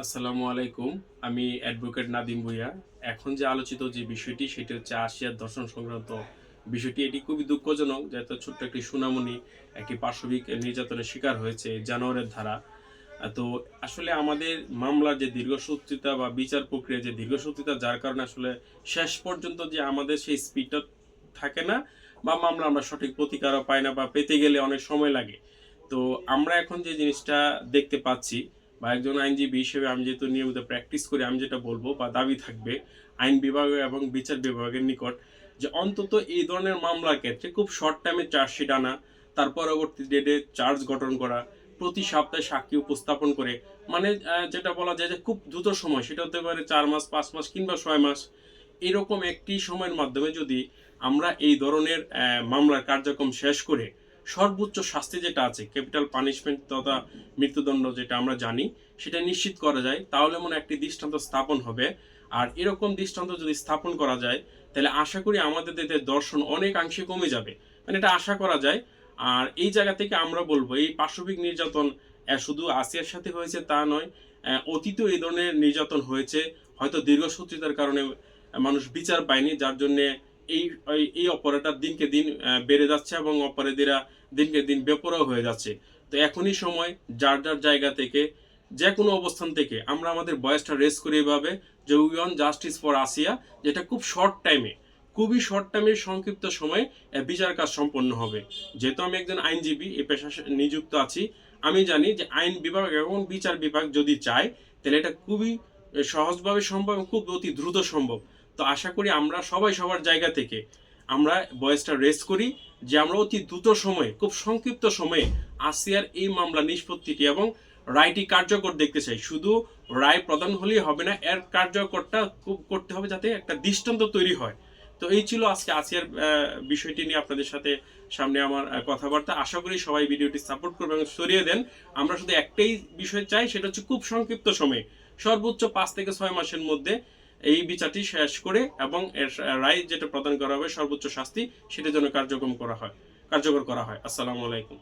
আসসালামু আলাইকুম। আমি অ্যাডভোকেট নাদিম ভুইয়া। এখন যে আলোচিত যে বিষয়টি, সেটি হচ্ছে আসিয়ার দর্শন সংক্রান্ত বিষয়টি। এটি খুবই দুঃখজনক যেহেতু ছোট্ট একটি সুনামনি একটি পার্শ্ববিক নির্যাতনের শিকার হয়েছে জানোয়ারের ধারা। তো আসলে আমাদের মামলার যে দীর্ঘসূত্রিতা বা বিচার প্রক্রিয়া যে দীর্ঘসূত্রিতা যার কারণে আসলে শেষ পর্যন্ত যে আমাদের সেই স্পিডটা থাকে না বা মামলা আমরা সঠিক প্রতিকারও পাই না বা পেতে গেলে অনেক সময় লাগে। তো আমরা এখন যে জিনিসটা দেখতে পাচ্ছি বা একজন আইনজীবী হিসেবে আমি যেহেতু নিয়মিত প্র্যাকটিস করি, আমি যেটা বলব বা দাবি থাকবে আইন বিভাগ এবং বিচার বিভাগের নিকট যে অন্তত এই ধরনের মামলার ক্ষেত্রে খুব শর্ট টাইমে চার্জশিট আনা, তার পরবর্তী ডেটে চার্জ গঠন করা, প্রতি সপ্তাহে সাক্ষী উপস্থাপন করে মানে যেটা বলা যায় যে খুব দ্রুত সময়, সেটা হতে পারে চার মাস, পাঁচ মাস কিংবা ছয় মাস, এরকম একটি সময়ের মাধ্যমে যদি আমরা এই ধরনের মামলার কার্যক্রম শেষ করে সর্বোচ্চ শাস্তি যেটা আছে ক্যাপিটাল পানিশমেন্ট তথা মৃত্যুদণ্ড যেটা আমরা জানি, সেটা নিশ্চিত করা যায়। তাহলে মনে একটি দৃষ্টান্ত স্থাপন হবে। আর এরকম দৃষ্টান্ত যদি স্থাপন করা যায়, তাহলে আশা করি আমাদের দেশের দর্শন অনেকাংশে কমে যাবে। মানে এটা আশা করা যায়। আর এই জায়গা থেকে আমরা বলব, এই পাশবিক নির্যাতন শুধু আসিয়ার সাথে হয়েছে তা নয় অতীতেও এই ধরনের নির্যাতন হয়েছে। হয়তো দীর্ঘসূত্রিতার কারণে মানুষ বিচার পায়নি, যার জন্য এই, এই- অপরাধটা দিনকে দিন বেড়ে যাচ্ছে এবং অপরাধীরা দিনকে দিন বেপরোয়া হয়ে যাচ্ছে। তো এখনই সময় যার যার জায়গা থেকে যে কোনো অবস্থান থেকে আমরা আমাদের বয়সটা রেস করি এভাবে যে উই জাস্টিস ফর আসিয়া যেটা খুব শর্ট টাইমে খুবই শর্ট টাইমে সংক্ষিপ্ত সময়ে বিচার কাজ সম্পন্ন হবে। যেহেতু আমি একজন আইনজীবী এই পেশা নিযুক্ত আছি, আমি জানি যে আইন বিভাগ এবং বিচার বিভাগ যদি চায়, তাহলে এটা খুবই সহজভাবে সম্ভব এবং খুব অতি দ্রুত সম্ভব। তো আশা করি আমরা সবাই সবার জায়গা থেকে আমরা বয়সটা রেস্ট করি যে আমরা অতি দ্রুত সময়ে, খুব সংক্ষিপ্ত সময়ে আসিয়ার এই মামলা নিষ্পত্তিটি এবং রায়টি কার্যকর দেখতে চাই। শুধু রায় প্রদান হলেই হবে না, এর কার্যকরটা খুব করতে হবে যাতে একটা দৃষ্টান্ত তৈরি হয়। তো এই ছিল আজকে আসিয়ার বিষয়টি নিয়ে আপনাদের সাথে সামনে আমার কথাবার্তা। আশা করি সবাই ভিডিওটি সাপোর্ট করবে এবং সরিয়ে দেন। আমরা শুধু একটাই বিষয় চাই, সেটা হচ্ছে খুব সংক্ষিপ্ত সময়ে, সর্বোচ্চ পাঁচ থেকে ছয় মাসের মধ্যে এই বিচারটি শেষ করে এবং এর রায় যেটা প্রদান করা হবে সর্বোচ্চ শাস্তি, সেটা যেন কার্যক্রম করা হয়, কার্যকর করা হয়। আসসালামু আলাইকুম।